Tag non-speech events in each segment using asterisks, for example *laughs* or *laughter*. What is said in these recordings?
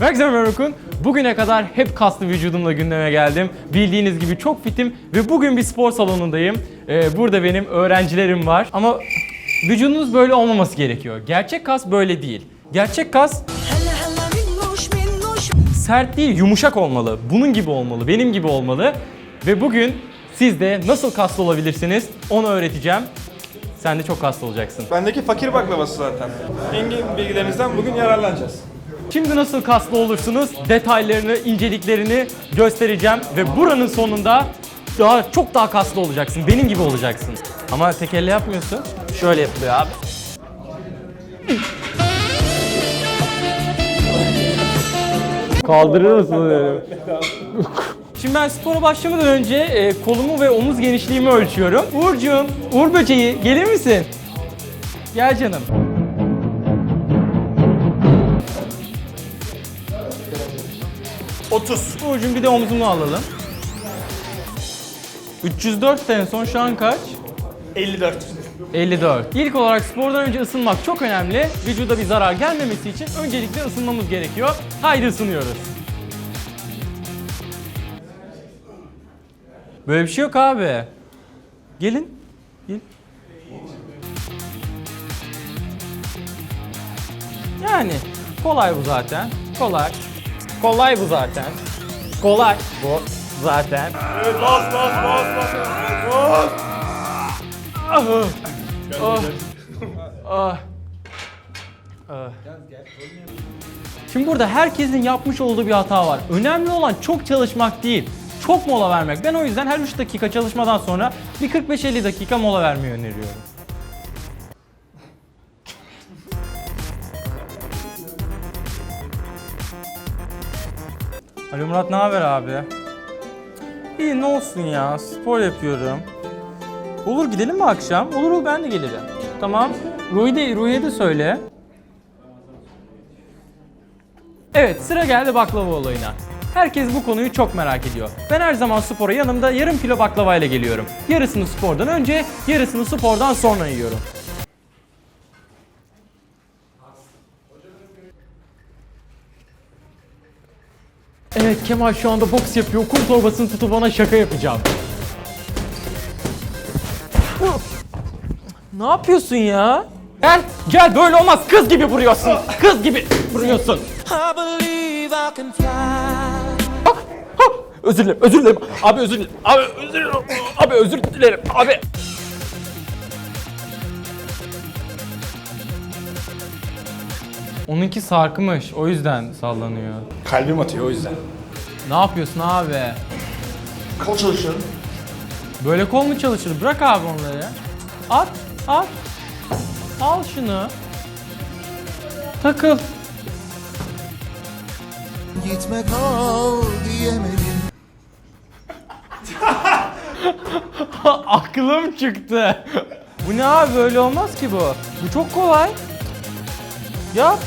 Herkese merhaba Orkun. Bugüne kadar hep kaslı vücudumla gündeme geldim. Bildiğiniz gibi çok fitim ve bugün bir spor salonundayım. Ee, burada benim öğrencilerim var. Ama vücudunuz böyle olmaması gerekiyor. Gerçek kas böyle değil. Gerçek kas sert değil, yumuşak olmalı. Bunun gibi olmalı, benim gibi olmalı. Ve bugün siz de nasıl kaslı olabilirsiniz onu öğreteceğim. Sen de çok kaslı olacaksın. Bendeki fakir baklavası zaten. Engin bilgilerinizden bugün yararlanacağız. Şimdi nasıl kaslı olursunuz detaylarını, inceliklerini göstereceğim ve buranın sonunda daha çok daha kaslı olacaksın. Benim gibi olacaksın. Ama tek elle yapmıyorsun. Şöyle yapılıyor abi. Kaldırır mısın dedim. Şimdi ben spora başlamadan önce e, kolumu ve omuz genişliğimi ölçüyorum. Uğurcuğum, Uğur böceği gelir misin? Gel canım. Uğurcuğum bir de omzunu alalım. 304 en son şu an kaç? 54. 54. İlk olarak spordan önce ısınmak çok önemli. Vücuda bir zarar gelmemesi için öncelikle ısınmamız gerekiyor. Haydi ısınıyoruz. Böyle bir şey yok abi. Gelin. Gelin. Yani kolay bu zaten. Kolay. Kolay bu zaten. Kolay bu zaten. Evet bas bas bas bas. Bas. Ah. Ah. Ah. Ah. Şimdi burada herkesin yapmış olduğu bir hata var. Önemli olan çok çalışmak değil, çok mola vermek. Ben o yüzden her 3 dakika çalışmadan sonra bir 45-50 dakika mola vermeyi öneriyorum. Alo Murat ne haber abi? İyi ne olsun ya spor yapıyorum. Olur gidelim mi akşam? Olur olur ben de gelirim. Tamam. Ruhi de, Ruhi'ye de söyle. Evet sıra geldi baklava olayına. Herkes bu konuyu çok merak ediyor. Ben her zaman spora yanımda yarım kilo baklavayla geliyorum. Yarısını spordan önce, yarısını spordan sonra yiyorum. Evet Kemal şu anda boks yapıyor. Kum torbasını tutup bana şaka yapacağım. Ne yapıyorsun ya? Gel, gel böyle olmaz. Kız gibi vuruyorsun. Kız gibi vuruyorsun. Ah, ah, Özür dilerim, özür dilerim. Abi özür dilerim. Abi özür dilerim. Abi özür dilerim. Abi. Onunki sarkmış. O yüzden sallanıyor. Kalbim atıyor o yüzden. Ne yapıyorsun abi? Kol çalışıyorum. Böyle kol mu çalışır? Bırak abi onları. At, at. Al şunu. Takıl. Gitme kal diyemedim *laughs* Aklım çıktı. bu ne abi böyle olmaz ki bu. Bu çok kolay. Yap.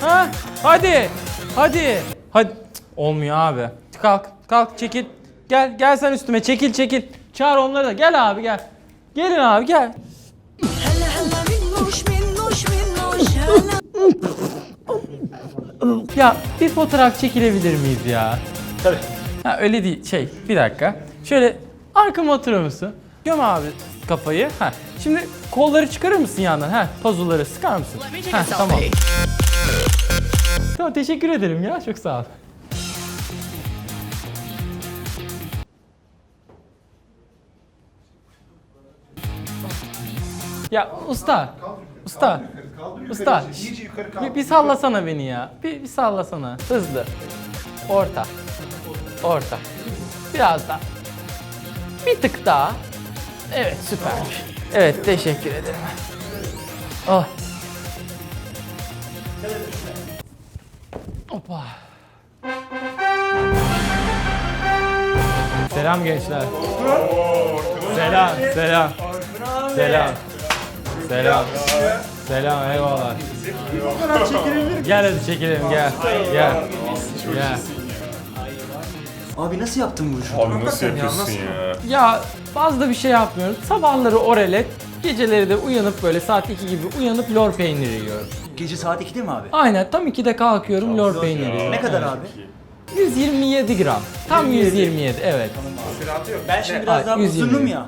Ha? Hadi. Hadi. Hadi. Olmuyor abi. Kalk. Kalk çekil. Gel. Gel sen üstüme. Çekil çekil. Çağır onları da. Gel abi gel. Gelin abi gel. ya bir fotoğraf çekilebilir miyiz ya? Tabii. Ha, öyle değil. Şey bir dakika. Şöyle arkama oturur musun? Göm abi kafayı. Ha. Şimdi kolları çıkarır mısın yandan? Ha pazuları sıkar mısın? Ha tamam. Tamam teşekkür ederim ya çok sağ ol. Ya usta. Usta. Usta. Bir, bir sallasana beni ya. Bir, bir sallasana. Hızlı. Orta. Orta. Biraz daha. Bir tık daha. Evet süpermiş. Evet teşekkür ederim. Oh. Hoppa. Selam gençler. Selam, selam. Selam. Selam. Selam, eyvallah. Gel hadi çekelim, gel. Gel. Gel. Abi nasıl yaptın bu işi? Abi nasıl yapıyorsun ya? Ya fazla bir şey yapmıyoruz. Sabahları orelet, Geceleri de uyanıp böyle saat 2 gibi uyanıp lor peyniri yiyorum. Gece saat 2'de mi abi? Aynen tam 2'de kalkıyorum lor peyniri yiyorum. Ne kadar Evet. abi? 127 gram. Tam 127 evet. Ben şimdi Ay, biraz daha 120. uzunum ya.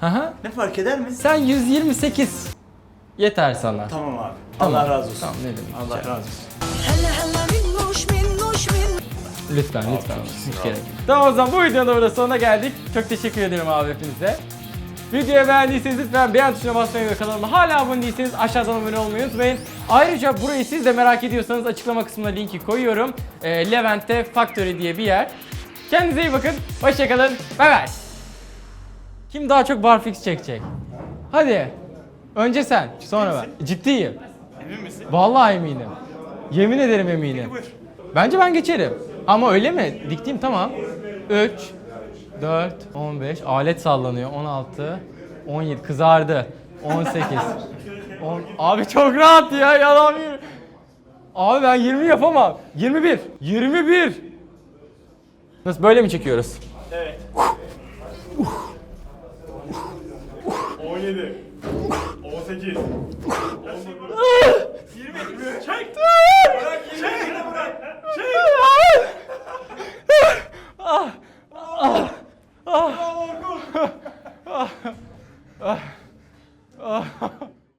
Hı hı. Ne fark eder mi? Sen 128 yeter sana. Tamam abi. Tamam. Allah razı olsun. Tamam ne demek. Allah razı olsun. هلا هلا منوش منوش من Lütfen lütfen. Hiç gerek yok. Tamam o zaman bu videonun da burada sonuna geldik. Çok teşekkür ederim abi hepinize. Videoyu beğendiyseniz lütfen beğen tuşuna basmayı ve kanalıma hala abone değilseniz aşağıdan abone olmayı unutmayın. Ayrıca burayı siz de merak ediyorsanız açıklama kısmına linki koyuyorum. Ee, Levent'te Factory diye bir yer. Kendinize iyi bakın. Hoşçakalın. Bay bay. Kim daha çok barfix çekecek? Hadi. Önce sen, sonra ben. Ciddiyim. Emin misin? Vallahi eminim. Yemin ederim eminim. Bence ben geçerim. Ama öyle mi? Diktiğim tamam. 3, 4, 15, alet sallanıyor. 16, 17, kızardı. 18, 10. Abi çok rahat ya, yalan yürü. Abi ben 20 yapamam. 21, 21. Nasıl böyle mi çekiyoruz? 17. 18. 19. 20. Çek.